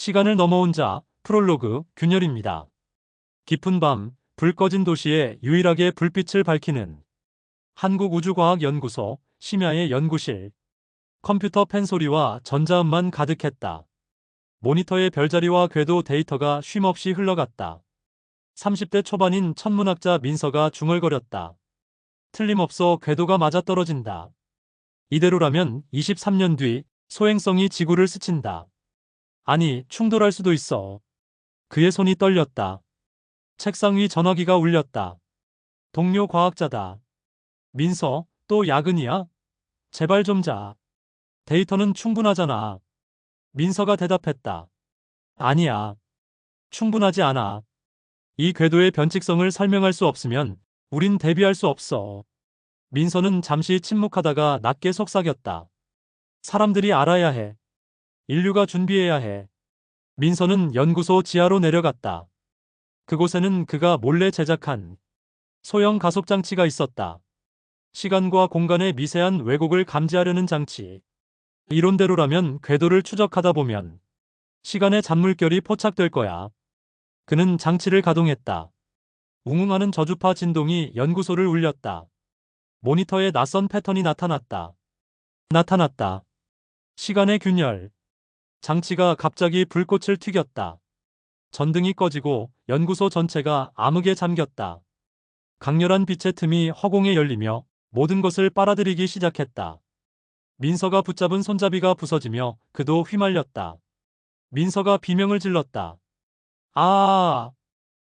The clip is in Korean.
시간을 넘어온 자, 프롤로그, 균열입니다. 깊은 밤, 불 꺼진 도시에 유일하게 불빛을 밝히는 한국우주과학연구소, 심야의 연구실. 컴퓨터 펜 소리와 전자음만 가득했다. 모니터의 별자리와 궤도 데이터가 쉼없이 흘러갔다. 30대 초반인 천문학자 민서가 중얼거렸다. 틀림없어 궤도가 맞아떨어진다. 이대로라면 23년 뒤 소행성이 지구를 스친다. 아니, 충돌할 수도 있어. 그의 손이 떨렸다. 책상 위 전화기가 울렸다. 동료 과학자다. 민서, 또 야근이야? 제발 좀 자. 데이터는 충분하잖아. 민서가 대답했다. 아니야. 충분하지 않아. 이 궤도의 변칙성을 설명할 수 없으면 우린 대비할 수 없어. 민서는 잠시 침묵하다가 낮게 속삭였다. 사람들이 알아야 해. 인류가 준비해야 해. 민서는 연구소 지하로 내려갔다. 그곳에는 그가 몰래 제작한 소형 가속 장치가 있었다. 시간과 공간의 미세한 왜곡을 감지하려는 장치. 이론대로라면 궤도를 추적하다 보면 시간의 잔물결이 포착될 거야. 그는 장치를 가동했다. 웅웅하는 저주파 진동이 연구소를 울렸다. 모니터에 낯선 패턴이 나타났다. 나타났다. 시간의 균열. 장치가 갑자기 불꽃을 튀겼다. 전등이 꺼지고 연구소 전체가 암흑에 잠겼다. 강렬한 빛의 틈이 허공에 열리며 모든 것을 빨아들이기 시작했다. 민서가 붙잡은 손잡이가 부서지며 그도 휘말렸다. 민서가 비명을 질렀다. 아!